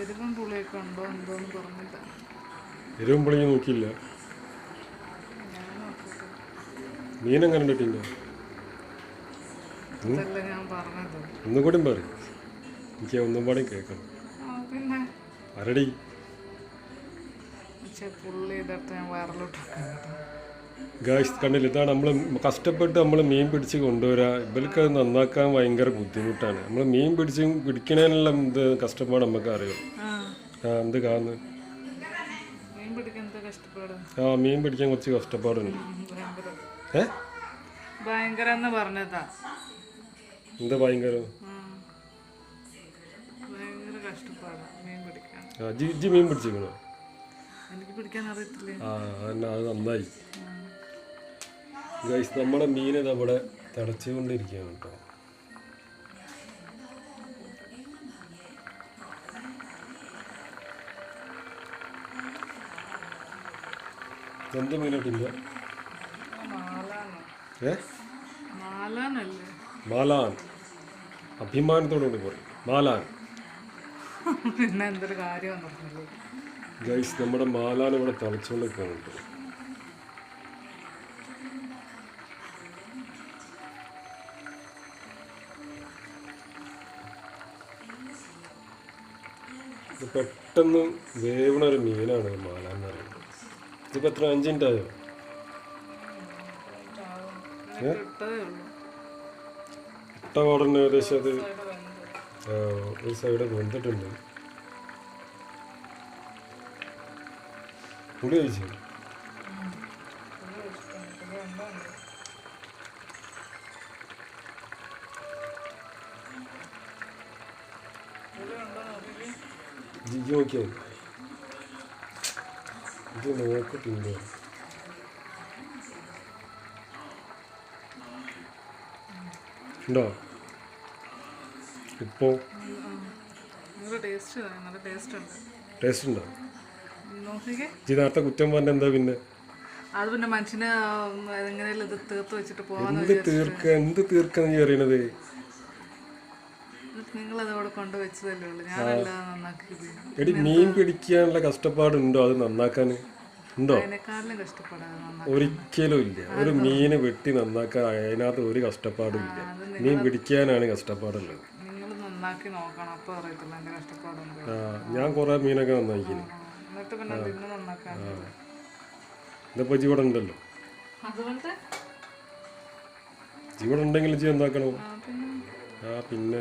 എരിവും പുളിയൊക്കെ ഉണ്ടോ എന്തോന്ന് പറഞ്ഞില്ല എരിവും പുളിയും നോക്കിയില്ല. മീനും പറഞ്ഞത്. ഒന്നും കൂടി പറയും. എനിക്ക് ഒന്നും പാടി കേൾക്കണം. പിന്നെ? അരടി പക്ഷേ പുള്ളി ഇതെടുത്ത് ഞാൻ വയറിലോട്ട്. ഗായ്സ് കണ്ടില്ല? ഇതാണ് നമ്മൾ കഷ്ടപ്പെട്ട് നമ്മൾ മീൻ പിടിച്ച് കൊണ്ടുവരാ. ഇവർക്ക് അത് നന്നാക്കാൻ ഭയങ്കര ബുദ്ധിമുട്ടാണ്. നമ്മൾ മീൻ പിടിച്ച് പിടിക്കണേനുള്ള എന്ത് കഷ്ടപ്പാട് നമുക്ക് അറിയാം. ആ എന്ത് കാന്ന് ആ മീൻ പിടിക്കാൻ കുറച്ച് കഷ്ടപ്പാടുണ്ട്. എന്ത് ഭയങ്കര. ഏ? ഭയങ്കര എന്ന് പറഞ്ഞതാ. എന്താ ഭയങ്കര? ഉം. ഭയങ്കര മീൻ ജി പിടിച്ചിരിക്കണോ? എനിക്ക് പിടിക്കാൻ അറിയത്തില്ലേ? ആ എന്നാ അത് നന്നായി. ഗൈസ് നമ്മുടെ മീൻ നമ്മുടെ തിളച്ചുകൊണ്ടിരിക്കുകയാണ് കേട്ടോ. എന്ത് മീനായിട്ടില്ല മാലാനോ ഏ? മാലാൻ. അഭിമാനത്തോടുകൂടി പറയും മാലാൻ. പിന്നെ എന്തൊരു കാര്യം ഗൈസ് നമ്മുടെ മാലാൻ ഇവിടെ തിളച്ചുകൊണ്ടിരിക്കുകയാണ് കേട്ടോ. ഇത് പെട്ടെന്ന് വേവണ ഒരു മീനാണ് മാല എന്ന് പറയുന്നത്. ഇതിപ്പോൾ എത്ര? അഞ്ച് മിനിറ്റ് ആയോ ഇട്ട പാടന്നെ ഏകദേശം അത് ഒരു സൈഡ് വെന്തിട്ടുണ്ട്. പുളി കഴിച്ചു ജിജി നോക്കിയാൽ ഇത് നോക്കിട്ടുണ്ട് ഉണ്ടോ. ഇപ്പോൾ ടേസ്റ്റ് ഉണ്ട് ജിതാർത്ഥ കുറ്റം പറഞ്ഞ എന്താ പിന്നെ? അത് പിന്നെ മനുഷ്യനെ എങ്ങനെയാലും ഇത് തീർത്ത് വെച്ചിട്ട് പോകാൻ എന്ത് തീർക്ക എന്ത് തീർക്കാന്ന് നീ അറിയണത് നിങ്ങൾ അതവിടെ ഉള്ളൂ. ഞാനല്ല നന്നാക്കിയത് എടി മീൻ പിടിക്കാനുള്ള കഷ്ടപ്പാടുണ്ടോ? അത് നന്നാക്കാൻ ഉണ്ടോ? അതിനെക്കാട്ടിലും കഷ്ടപ്പെടാതെ നന്നാക്കി ഒരിക്കലും ഇല്ല. ഒരു മീന് വെട്ടി നന്നാക്കാൻ അതിനകത്ത് ഒരു കഷ്ടപ്പാടും ഇല്ല മീൻ പിടിക്കാനാണ് കഷ്ടപ്പാടുള്ളത്. നിങ്ങൾ നന്നാക്കി നോക്കണം. അപ്പോൾ അറിയത്തില്ല എന്റെ കഷ്ടപ്പാടുണ്ട് ആ, ഞാൻ കുറേ മീനൊക്കെ നന്നാക്കിന്. എന്നിട്ട് പിന്നെ തിന്ന് നന്നാക്കാൻ ഇതിപ്പോൾ ജീവടെ ഉണ്ടല്ലോ. അതുകൊണ്ട് ഉണ്ടെങ്കിൽ ജീ എന്താക്കണം ആ, പിന്നെ?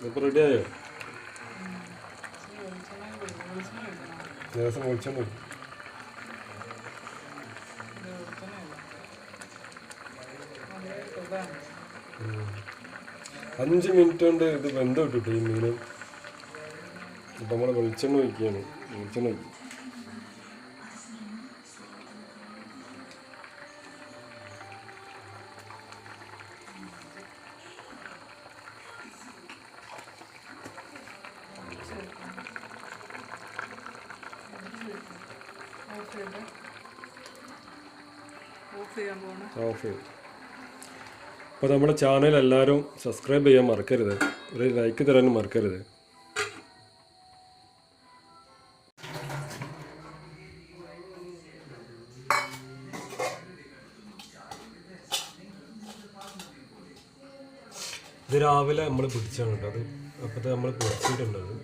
ആ റെഡി ആയോ? ദിവസം ഒഴിച്ചാൽ മതി അഞ്ച് മിനിറ്റ് കൊണ്ട് ഇത് ബന്ധം ഇട്ടിട്ടു ഈ മീന് ഇപ്പം നമ്മൾ വെളിച്ചെണ്ണ വയ്ക്കുകയാണ് വെളിച്ചെണ്ണ വയ്ക്കും ഓഫ്. ചെയ്യും അപ്പോൾ നമ്മുടെ ചാനൽ എല്ലാവരും സബ്സ്ക്രൈബ് ചെയ്യാൻ മറക്കരുത്. ഒരു ലൈക്ക് തരാനും മറക്കരുത്. ഇത് രാവിലെ നമ്മൾ പിടിച്ചാണ് കേട്ടോ. അത് അപ്പോഴത്തെ നമ്മൾ പിടിച്ചിട്ടുണ്ട് അത്